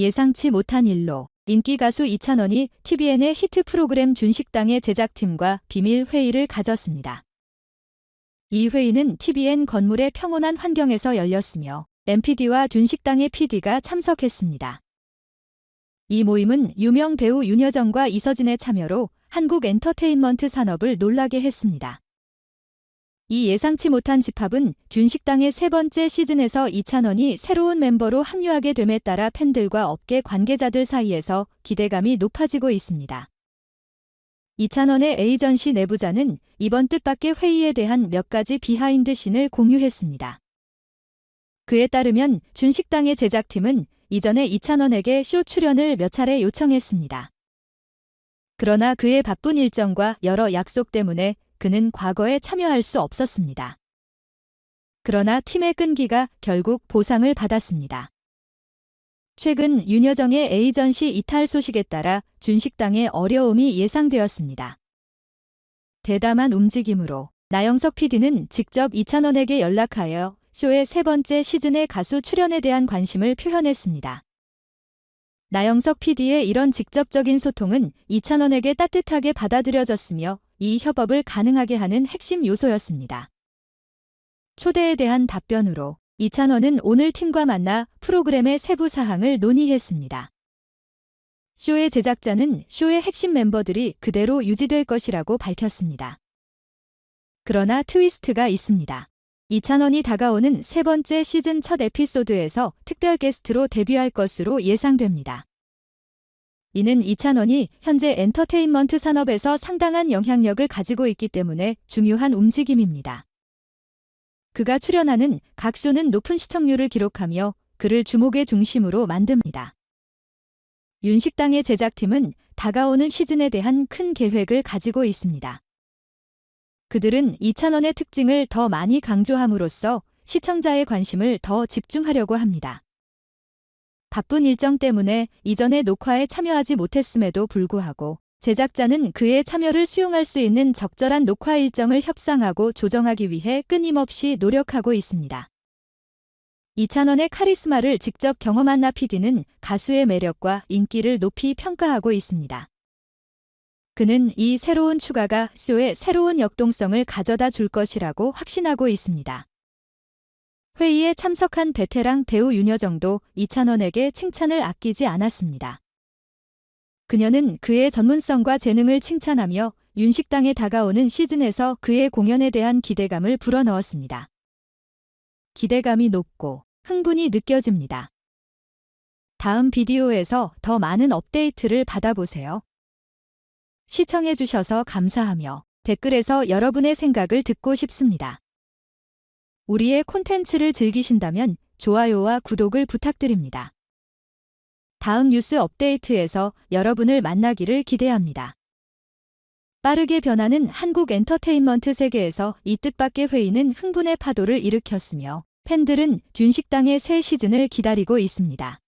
예상치 못한 일로 인기 가수 이찬원이 TVN의 히트 프로그램 준식당의 제작팀과 비밀 회의를 가졌습니다. 이 회의는 TVN 건물의 평온한 환경에서 열렸으며 MPD와 준식당의 PD가 참석했습니다. 이 모임은 유명 배우 윤여정과 이서진의 참여로 한국 엔터테인먼트 산업을 놀라게 했습니다. 이 예상치 못한 집합은 준식당의 세 번째 시즌에서 이찬원이 새로운 멤버로 합류하게 됨에 따라 팬들과 업계 관계자들 사이에서 기대감이 높아지고 있습니다. 이찬원의 에이전시 내부자는 이번 뜻밖의 회의에 대한 몇 가지 비하인드 씬을 공유했습니다. 그에 따르면 준식당의 제작팀은 이전에 이찬원에게 쇼 출연을 몇 차례 요청했습니다. 그러나 그의 바쁜 일정과 여러 약속 때문에 그는 과거에 참여할 수 없었습니다. 그러나 팀의 끈기가 결국 보상을 받았습니다. 최근 윤여정의 에이전시 이탈 소식에 따라 준식당의 어려움이 예상되었습니다. 대담한 움직임으로 나영석 PD는 직접 이찬원에게 연락하여 쇼의 세 번째 시즌의 가수 출연에 대한 관심을 표현했습니다. 나영석 PD의 이런 직접적인 소통은 이찬원에게 따뜻하게 받아들여졌으며 이 협업을 가능하게 하는 핵심 요소였습니다. 초대에 대한 답변으로 이찬원은 오늘 팀과 만나 프로그램의 세부 사항을 논의했습니다. 쇼의 제작자는 쇼의 핵심 멤버들이 그대로 유지될 것이라고 밝혔습니다. 그러나 트위스트가 있습니다. 이찬원이 다가오는 세 번째 시즌 첫 에피소드에서 특별 게스트로 데뷔할 것으로 예상됩니다. 이는 이찬원이 현재 엔터테인먼트 산업에서 상당한 영향력을 가지고 있기 때문에 중요한 움직임입니다. 그가 출연하는 각 쇼는 높은 시청률을 기록하며 그를 주목의 중심으로 만듭니다. 윤식당의 제작팀은 다가오는 시즌에 대한 큰 계획을 가지고 있습니다. 그들은 이찬원의 특징을 더 많이 강조함으로써 시청자의 관심을 더 집중하려고 합니다. 바쁜 일정 때문에 이전의 녹화에 참여하지 못했음에도 불구하고 제작자는 그의 참여를 수용할 수 있는 적절한 녹화 일정을 협상하고 조정하기 위해 끊임없이 노력하고 있습니다. 이찬원의 카리스마를 직접 경험한 나 PD는 가수의 매력과 인기를 높이 평가하고 있습니다. 그는 이 새로운 추가가 쇼에 새로운 역동성을 가져다 줄 것이라고 확신하고 있습니다. 회의에 참석한 베테랑 배우 윤여정도 이찬원에게 칭찬을 아끼지 않았습니다. 그녀는 그의 전문성과 재능을 칭찬하며 윤식당에 다가오는 시즌에서 그의 공연에 대한 기대감을 불어넣었습니다. 기대감이 높고 흥분이 느껴집니다. 다음 비디오에서 더 많은 업데이트를 받아보세요. 시청해주셔서 감사하며 댓글에서 여러분의 생각을 듣고 싶습니다. 우리의 콘텐츠를 즐기신다면 좋아요와 구독을 부탁드립니다. 다음 뉴스 업데이트에서 여러분을 만나기를 기대합니다. 빠르게 변하는 한국 엔터테인먼트 세계에서 이 뜻밖의 회의는 흥분의 파도를 일으켰으며 팬들은 균식당의 새 시즌을 기다리고 있습니다.